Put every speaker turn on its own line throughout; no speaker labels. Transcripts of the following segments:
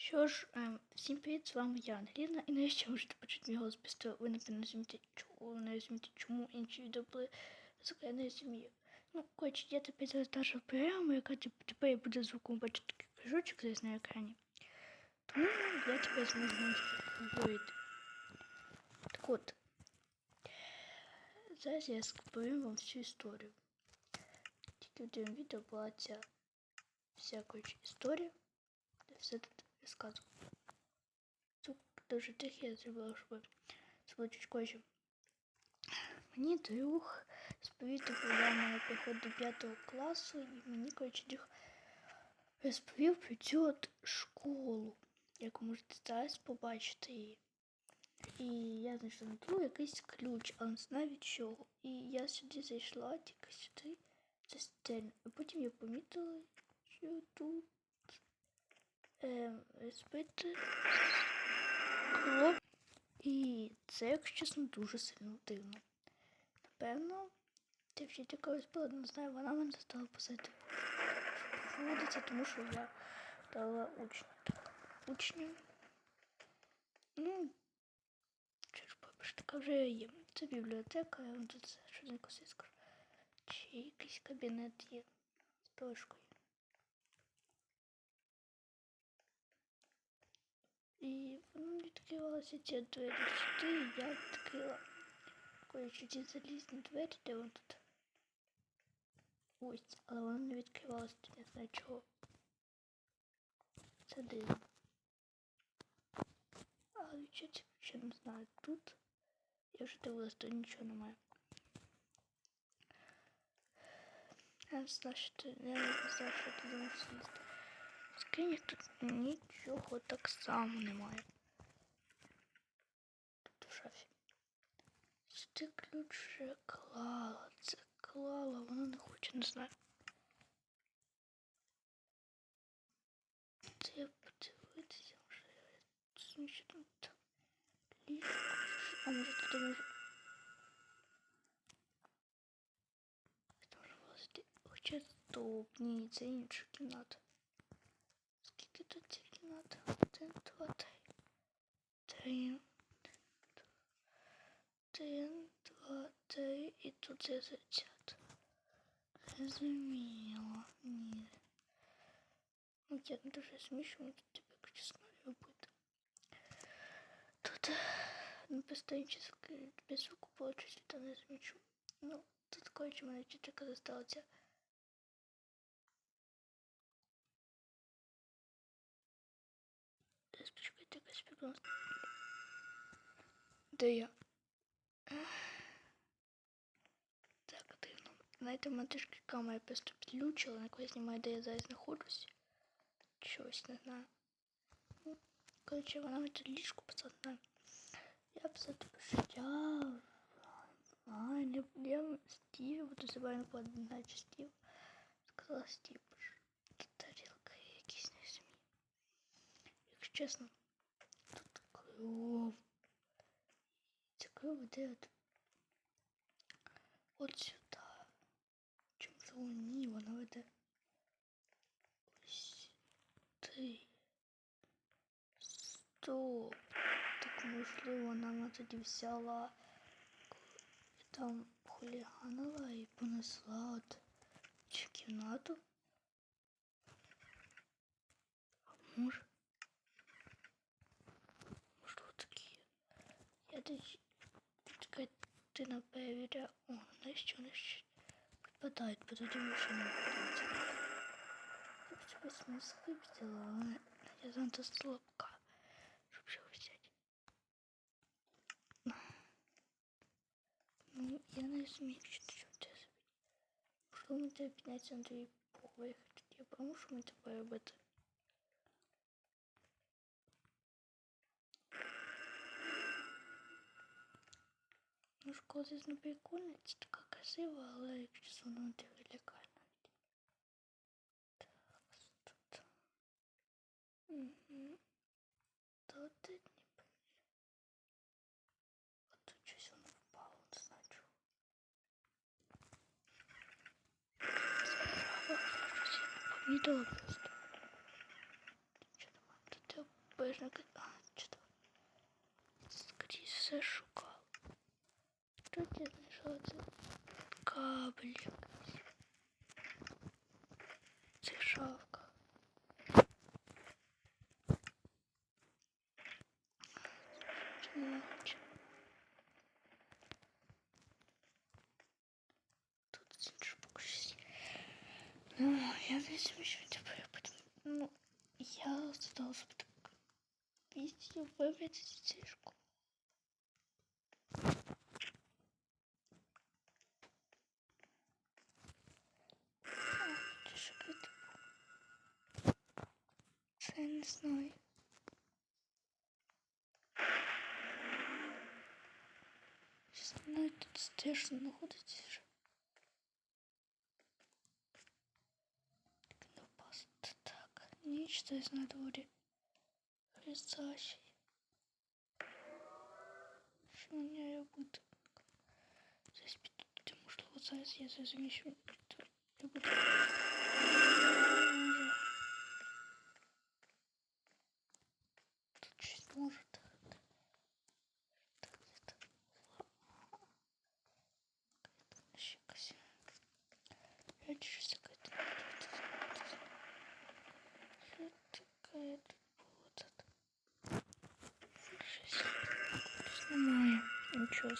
Що ж, ем, всім привіт, з вами я, Ангеліна, і нарешті можете почути мій голос після ви напевно розумієте, чому, не розумієте, чому інші відео були я не розумію. Ну, коротше, я тепер завантажив програму, яка типу, тепер буде звуком бачити такий кружочок десь на екрані. Тому я тепер зможу говорити. Так от, зараз я розповім вам всю історію. Тільки в цьому відео була ця вся коротше, історія, все тут розказував. Звук дуже тихий я зробила, щоб було чуть коротше. Мені друг сповідав програму приход до 5 класу, і мені, коротше, друг розповів про цю от школу, як ви можете зараз побачити її. І я знайшла на ту якийсь ключ, але не знаю від чого. І я сюди зайшла, тільки сюди, це стель. А потім я помітила, що тут ем, розбите скло. І це, якщо чесно, дуже сильно дивно. Напевно, ця вчителька ось була, не знаю, вона мене стала писати. Поводиться, тому що я стала учнем. Так, учнем. Ну, що така вже є. Це бібліотека, я вам тут швиденько все скажу. Чи якийсь кабінет є з дошкою. І воно відкривалося ці двері сюди, і я відкрила. Коротше, ці залізні двері, де вон тут. Ось, але воно не відкривалося, не знаю чого. Це дивно. Але відчуття ще не знаю. Тут я вже дивилась, то нічого немає. Я не знаю, що ти, я не знаю, що ти думаєш з'їсти. В скрині тут нічого так само немає. Тут в шафі. Сюди ключ вже клала. Це клала, вона не хоче, не знаю. Це я подивитися, може я що тут ліжко. А може тут я можу. Там може вилазити. Хоча стоп, ні, це інша кімната. Скільки тут цих кімнат? Один, два, три. Три. Один, два, три. І тут я зацят. Зрозуміло. Ні. Ну, я не дуже смішно, тут тебе чесно робити. Тут на постоянчі без звуку було щось там не замічу. Ну, тут коротше мене вчителька засталася. почекайте, якась підглас. Де я? Так, дивно. Знаєте, в мене трішки камера просто підключила, на якої знімаю, де я зараз знаходжусь. Чогось не знаю. Ну, коротше, вона мені тут ліжку посадила. Я б все таки що я... А, не я Стів, буду забавно подати Стів. Сказала Стів, тут тарілка якісь не змі. Якщо чесно, тут кров. Ця кров іде от, от сюди. Чому ж ні, вона веде ось ти. Стоп. Так можливо, вона тоді взяла і там хуліганила і понесла от цю кімнату. А може? Я десь така ти на перевіря. О, знаєш що вони ще підпадають, бо тоді машина підпадається. Я б себе смисли взяла, але я занадто слабка, щоб ще взяти. Ну, я не розумію, що ти що це зробити. Можливо, ми тебе підняться на твій поверх, тоді я пойму, що ми тебе робити. Ну, школа, звісно, прикольна, це така красива, але якщо воно тебе лякає навіть. Так, тут. Угу. Тут не понятно. А тут щось воно впало, не знаю чого. Справа, щось я не помітила просто. Нічого немає, тут я обережно. А, что-то. Скоріше все шукав. Знайшла це кабель якийсь. Шафках. Ночь. Тут інший покажись. Ну, я десь вийшов тебе потім. Ну, я задалась бы так. Видео выбрать стежку. Що это? Це я не знаю. Сейчас знаю, тут стежка знаходиться. вже. Так не впасти. Так, ніч десь на дворі. Хрестящий. Що мені буде? Зараз піду туди, можливо, зараз я зрозумію, що тут я буду. Може. Тут щось може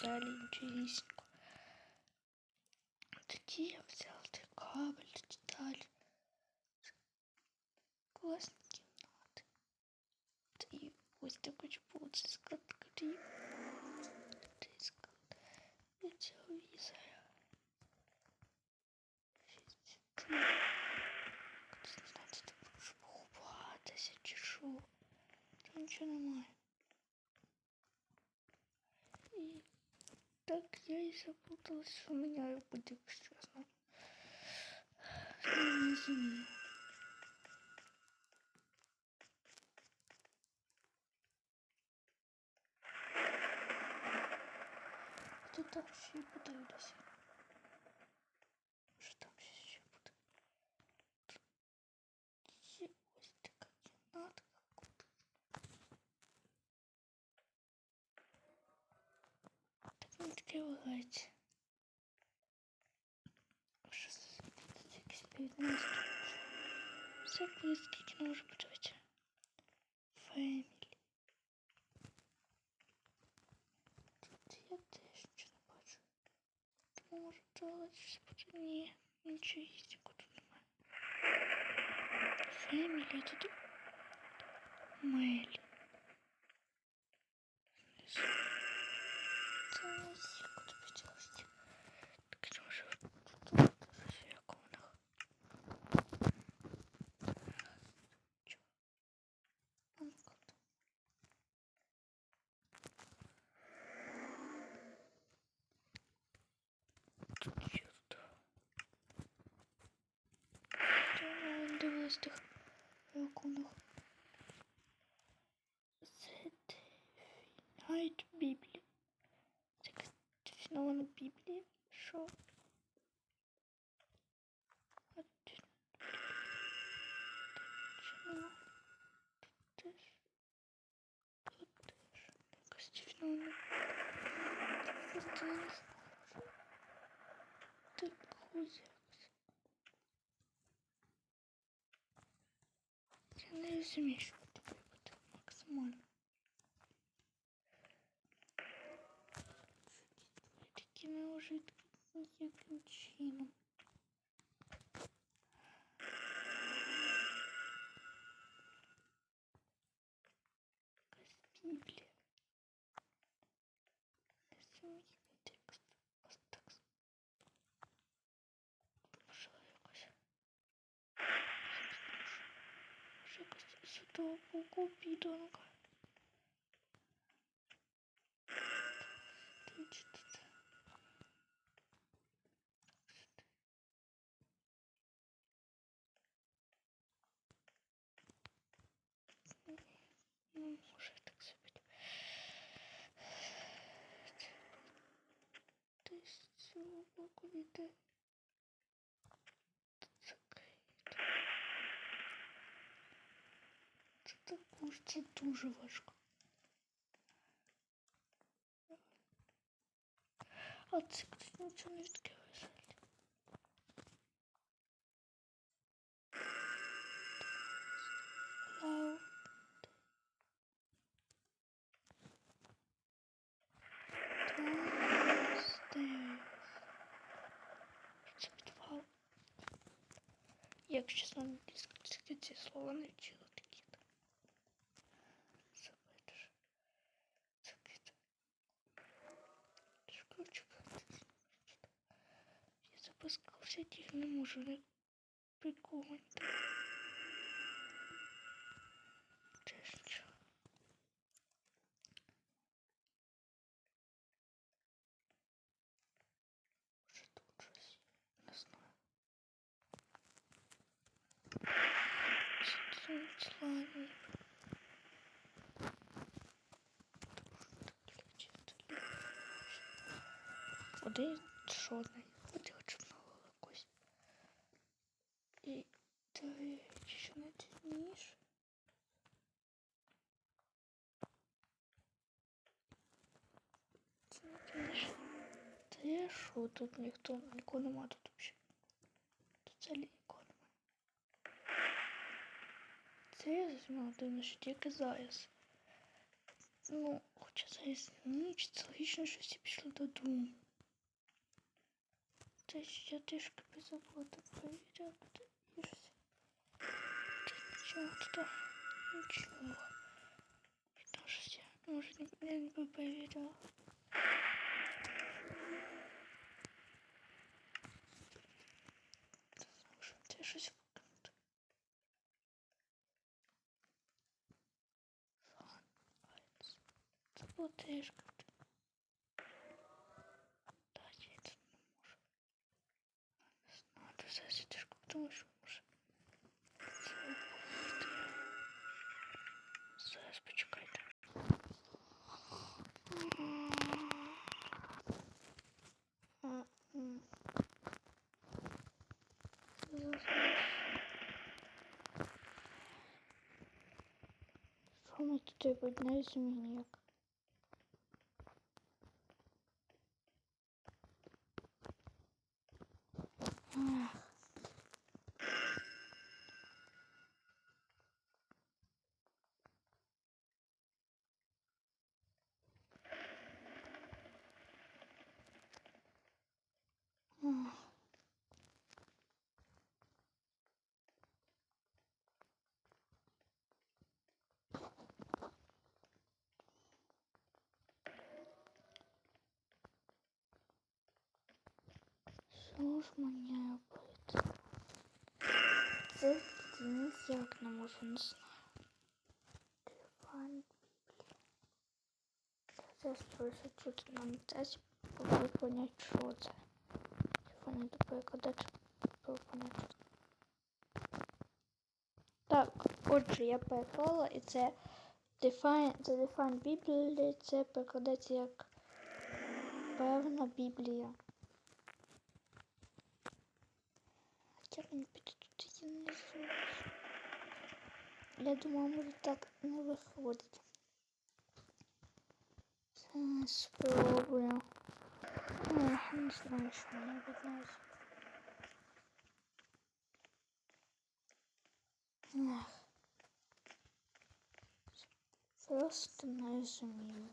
Нічого взагалі, нічогісінько. Тоді я взяв той кабель, деталь. Класні кімнати. Та і ось так хоч було це склад крім. Цей склад. Я цього візера. Шість. Ти. Хтось не знає, це так щоб ховатися чи що. Там нічого немає. я і запуталась, що міняю буде чесно. Не розумію. Тут там ще Все буде скільки не може подивитися. Фемілі. Тут я теж нічого не бачу. Тут може давати щось буде. Ні, нічого їстіку тут немає. Фемілі тут. Мейлі. Знизу. Це не всі Та дивись тих ракунок. Це Гайд Біблії. Це якась фінована Біблія. Що? А тут- Чому? Я не розумію, що тобі буде максимально. Такі неужитки ніяким чином. Того тут? Ну, може так зробити. Десь з цього. Тут закрито. Тут також це дуже важко. А це кстати, нічого не відкриваєш. Вау. Downstairs. Це підвал. Як чесно, англійські ці слова не вчила Я запускався, їх не можу не прикольно. Це що? Може тут щось? Не знаю. Слайм. Один чорний, я що, тут ніхто, нікого нема тут взагалі. Тут взагалі нікого нема. Це я зрозуміла, дивно, що тільки зараз. Ну, хоча зараз ніч, це логічно, що всі пішли додому. Те, що я трішки позабула перевіряти і все. Та нічого тут, нічого. Там щось я, може, не, я не перевіряла. Щось виконати. Фан, Це було теж я це не можу. Не знаю, це зараз теж тому що може. Це. Зараз. Ми тут робити? Не розумію ніяк. Що ж мені робити? Це ніяк не можу, не знаю. Телефон Біблія. Зараз просто чути на митець, щоб поняти, що це. Телефон не перекладати, щоб поняти. Так, отже, я переклала, і це Define, це Define Біблії, це перекладається як певна Біблія. Хоча мені піти тут я не знаю. Я думаю, може так не виходить. Зараз спробую. Ех, не знаю, що мені видно. Ех. Просто не розумію.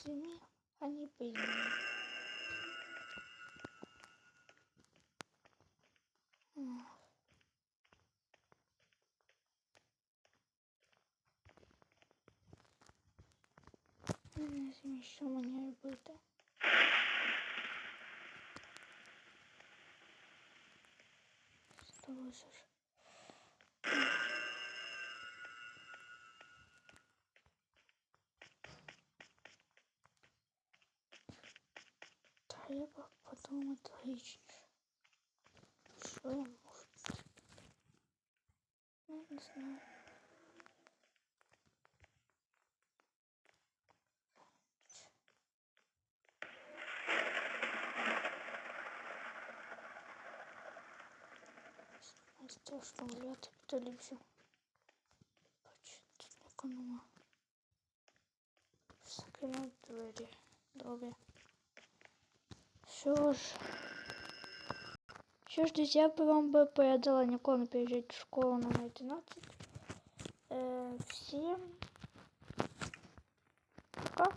Зрозумів, а не пойму. Ех. Я Не розумію, що мені робити. Здалося Треба подумати логічніше. Що я можу зробити? Ну, не знаю. страшно гуляти, то ліпше. Бачу, тут нікого нема. Закинув двері. Добре. Що ж. Що ж, друзі, я би вам би порадила ніколи не приїжджати в школу номер 11. Е, всім пока.